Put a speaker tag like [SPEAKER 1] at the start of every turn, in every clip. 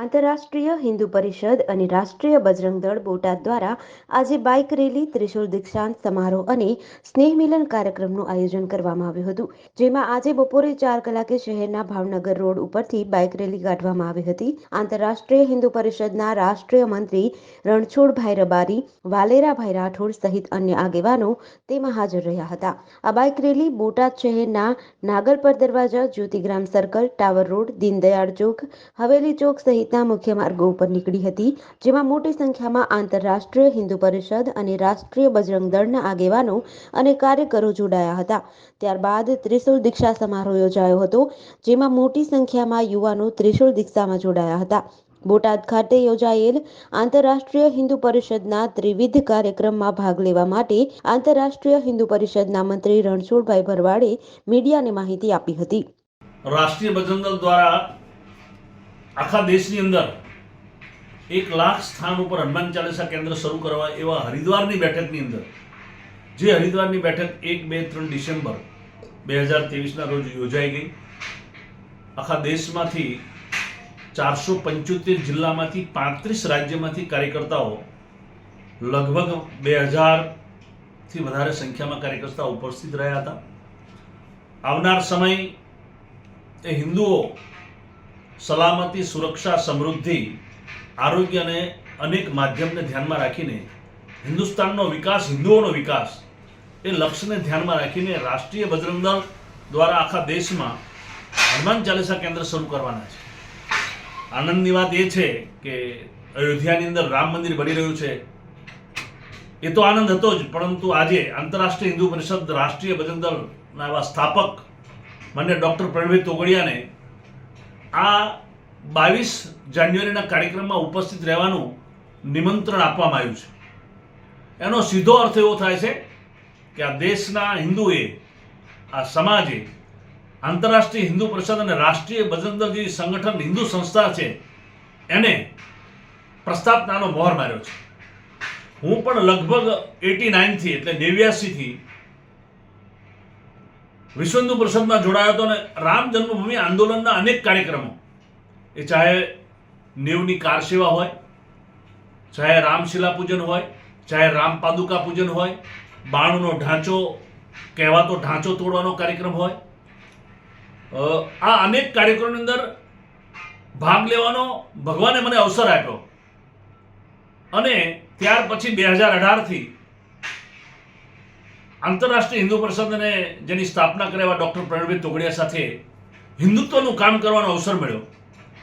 [SPEAKER 1] આંતરરાષ્ટ્રીય હિન્દુ પરિષદ અને રાષ્ટ્રીય બજરંગ દળ બોટાદ દ્વારા આજે બાઇક રેલી ત્રિશુલ દીક્ષાંત સમારોહ અને સ્નેહ મિલન કાર્યક્રમનું આયોજન કરવામાં આવ્યું હતું. જેમાં આજે બપોરે ચાર કલાકે શહેરના ભાવનગર રોડ ઉપરથી બાઇક રેલી કાઢવામાં આવી હતી. આંતરરાષ્ટ્રીય હિન્દુ પરિષદના રાષ્ટ્રીય મંત્રી રણછોડભાઈ રબારી, વાલેરાભાઈ રાઠોડ સહિત અન્ય આગેવાનો તેમાં હાજર રહ્યા હતા. આ બાઇક રેલી બોટાદ શહેરના નાગલપર દરવાજા, Jyotigram circle, tower road, Deendayal Chowk, Haveli Chowk સહિતના મુખ્ય માર્ગો ઉપર નીકળી હતી, જેમાં મોટી સંખ્યામાં આંતરરાષ્ટ્રીય હિન્દુ પરિષદ અને રાષ્ટ્રીય બજરંગ દળના આગેવાનો અને કાર્યકરો જોડાયા હતા. ત્યારબાદ ત્રિશુલ દીક્ષા સમારોહ યોજાયો હતો, જેમાં મોટી સંખ્યામાં યુવાનો ત્રિશુલ દીક્ષામાં જોડાયા હતા. બોટાદ ખાતે યોજાયેલ આંતરરાષ્ટ્રીય હિન્દુ પરિષદના ત્રિવિધ કાર્યક્રમમાં ભાગ લેવા માટે આંતરરાષ્ટ્રીય હિન્દુ પરિષદના મંત્રી રણછોડભાઈ ભરવાડે મીડિયાને માહિતી આપી હતી.
[SPEAKER 2] રાષ્ટ્રીય બજરંગ દ્વારા આખા દેશની અંદર એક લાખ સ્થાન ઉપર હનુમાન ચાલીસા કેન્દ્ર શરૂ કરવા એવા હરિદ્વારની બેઠકની અંદર, જે હરિદ્વારની બેઠક એક, બે, ત્રણ ડિસેમ્બર બે હજાર ત્રેવીસના રોજ યોજાઈ ગઈ. આખા દેશમાંથી ચારસો પંચોતેર જિલ્લામાંથી પાંત્રીસ રાજ્યમાંથી કાર્યકર્તાઓ લગભગ બે હજારથી વધારે સંખ્યામાં કાર્યકર્તાઓ ઉપસ્થિત રહ્યા હતા. આવનાર સમય એ હિન્દુઓ સલામતી, સુરક્ષા, સમૃદ્ધિ, આરોગ્ય અને અનેક માધ્યમને ધ્યાનમાં રાખીને હિન્દુસ્તાનનો વિકાસ, હિન્દુઓનો વિકાસ, એ લક્ષ્યને ધ્યાનમાં રાખીને રાષ્ટ્રીય બજરંગ દળ દ્વારા આખા દેશમાં હનુમાન ચાલીસા કેન્દ્ર શરૂ કરવાના છે. આનંદની વાત એ છે કે અયોધ્યાની અંદર રામ મંદિર બની રહ્યું છે. એ તો આનંદ હતો જ, પરંતુ આજે આંતરરાષ્ટ્રીય હિન્દુ પરિષદ રાષ્ટ્રીય બજરંગ દળના એવા સ્થાપક મને ડૉક્ટર પ્રણવી તોગડિયાને આ બાવીસ જાન્યુઆરીના કાર્યક્રમમાં ઉપસ્થિત રહેવાનું નિમંત્રણ આપવામાં આવ્યું છે. એનો સીધો અર્થ એવો થાય છે કે આ દેશના હિન્દુએ, આ સમાજે, આંતરરાષ્ટ્રીય હિન્દુ પરિષદ અને રાષ્ટ્રીય બજરંગ દળ જેવી સંગઠન હિન્દુ સંસ્થા છે, એને પ્રસ્થાપનાનો મોહર માર્યો છે. હું પણ લગભગ એટી નાઇનથી એટલે નેવ્યાસીથી વિશ્વ હિન્દુ પરિષદમાં જોડાયો હતો અને રામ જન્મભૂમિ આંદોલનના અનેક કાર્યક્રમો. એ ચાહે નેવની કાર સેવા હોય, ચાહે રામશિલા પૂજન હોય, ચાહે રામ પાદુકા પૂજન હોય, બાણુનો ઢાંચો કહેવાતો ઢાંચો તોડવાનો કાર્યક્રમ હોય. આ અનેક કાર્યક્રમની અંદર ભાગ લેવાનો ભગવાને મને અવસર આપ્યો. અને ત્યાર પછી બે હજાર અઢારથી આંતરરાષ્ટ્રીય હિન્દુ પરિષદને જેની સ્થાપના કર્યા એવા ડૉક્ટર પ્રવીણભાઈ તોગડિયા સાથે હિન્દુત્વનું કામ કરવાનો અવસર મળ્યો.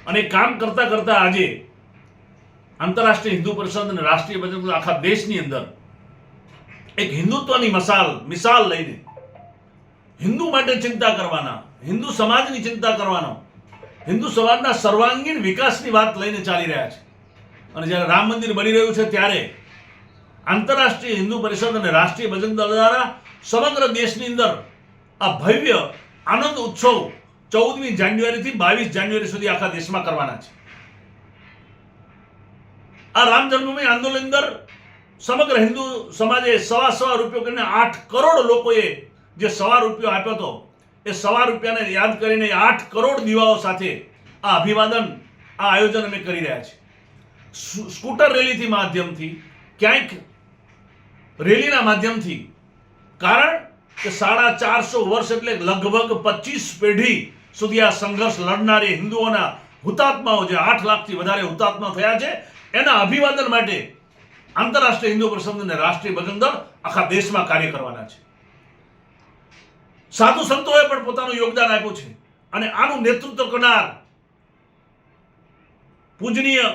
[SPEAKER 2] અને કામ કરતાં કરતાં આજે આંતરરાષ્ટ્રીય હિન્દુ પરિષદ અને રાષ્ટ્રીય બજેટ આખા દેશની અંદર એક હિન્દુત્વની મસાલ, મિસાલ લઈને હિન્દુ માટે ચિંતા કરવાના, હિન્દુ સમાજની ચિંતા કરવાનો, હિન્દુ સમાજના સર્વાંગીણ વિકાસની વાત લઈને ચાલી રહ્યા છે. અને જ્યારે રામ મંદિર બની રહ્યું છે ત્યારે આંતરરાષ્ટ્રીય હિન્દુ પરિષદ અને રાષ્ટ્રીય ભજન દળ દ્વારા સમગ્ર દેશની અંદર આ ભવ્ય આનંદ ઉત્સવ ચૌદમી જાન્યુઆરીથી બાવીસ જાન્યુઆરી સુધી આખા દેશમાં કરવાના છે. આ રામ જન્મભૂમિ આંદોલન અંદર સમગ્ર હિન્દુ સમાજે સવા સવા રૂપિયો કરીને આઠ કરોડ લોકોએ જે સવા રૂપિયો આપ્યો હતો, એ સવા રૂપિયાને યાદ કરીને આઠ કરોડ દીવાઓ સાથે આ અભિવાદન, આ આયોજન અમે કરી રહ્યા છીએ. સ્કૂ- સ્કૂટર રેલીથી માધ્યમથી ક્યાંક રેલીના માધ્યમથી. કારણ કે સાડા ચારસો વર્ષ એટલે લગભગ પચીસ પેઢી સુધી આ સંઘર્ષ લડનારી હિન્દુઓના હુતાત્માઓ જે આઠ લાખથી વધારે હુતાત્મા થયા છે, એના અભિવાદન માટે આંતરરાષ્ટ્રીય હિન્દુ પરિષદ રાષ્ટ્રીય દળ આખા દેશમાં કાર્ય કરવાના છે. સાધુ સંતોએ પણ પોતાનું યોગદાન આપ્યું છે અને આનું નેતૃત્વ કરનાર પૂજનીય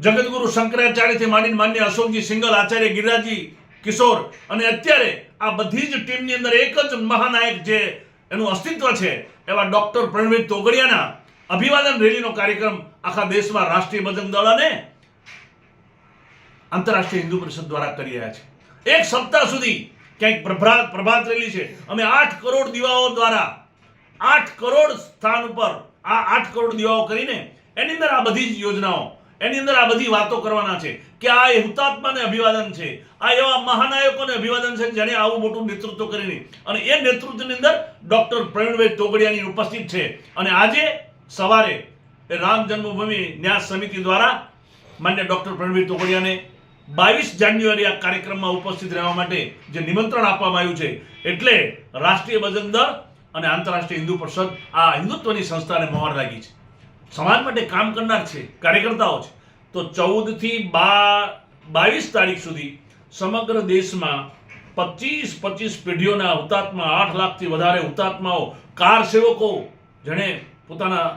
[SPEAKER 2] જગતગુરુ શંકરાચાર્યથી માંડીને માન્ય અશોકજી સિંગલ, આચાર્ય ગિરિરાજી કિશોર અને અત્યારે આ બધી જ ટીમની અંદર એક જ મહાનાયક જે એનું અસ્તિત્વ છે, એવા ડોક્ટર પ્રણવીર તોગડિયાના અભિવાદન રેલીનો કાર્યક્રમ આખા દેશમાં રાષ્ટ્રીય બજરંગ દળ અને આંતરરાષ્ટ્રીય હિન્દુ પરિષદ દ્વારા કરી રહ્યા છે. એક સપ્તાહ સુધી ક્યાંક પ્રભાત પ્રભાત રેલી છે. અમે આઠ કરોડ દીવાઓ દ્વારા, આઠ કરોડ સ્થાન ઉપર આ આઠ કરોડ દીવાઓ કરીને એની અંદર આ બધી જ યોજનાઓ એની અંદર આ બધી વાતો કરવાના છે કે આ એ હુતાત્માને અભિવાદન છે, આ એવા મહાનાયકોને અભિવાદન છે જેને આવું મોટું નેતૃત્વ કરીને. અને એ નેતૃત્વની અંદર ડૉક્ટર પ્રવીણભાઈ તોગડિયાની ઉપસ્થિત છે. અને આજે સવારે એ રામ જન્મભૂમિ ન્યાસ સમિતિ દ્વારા માન્ય ડૉક્ટર પ્રવીણભાઈ તોગડિયાને બાવીસ જાન્યુઆરી આ કાર્યક્રમમાં ઉપસ્થિત રહેવા માટે જે નિમંત્રણ આપવામાં આવ્યું છે, એટલે રાષ્ટ્રીય ભજન દળ અને આંતરરાષ્ટ્રીય હિન્દુ પરિષદ આ હિન્દુત્વની સંસ્થાને મહોર લાગી છે. સમાજ માટે કામ કરનાર છે કાર્યકર્તાઓ છે તો ચૌદથી બા બાવીસ તારીખ સુધી સમગ્ર દેશમાં પચીસ પચીસ પેઢીઓના હુતાત્મા આઠ લાખથી વધારે હુતાત્માઓ કાર સેવકો જેણે પોતાના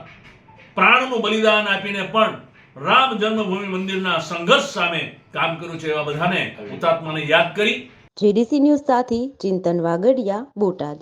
[SPEAKER 2] પ્રાણનું બલિદાન આપીને પણ રામ જન્મભૂમિ મંદિરના સંઘર્ષ સામે કામ કર્યું છે એવા બધાને હુતાત્માને યાદ કરી.
[SPEAKER 1] જેડીસી ન્યૂઝ સાથે ચિંતન વાગડિયા બોટાદ.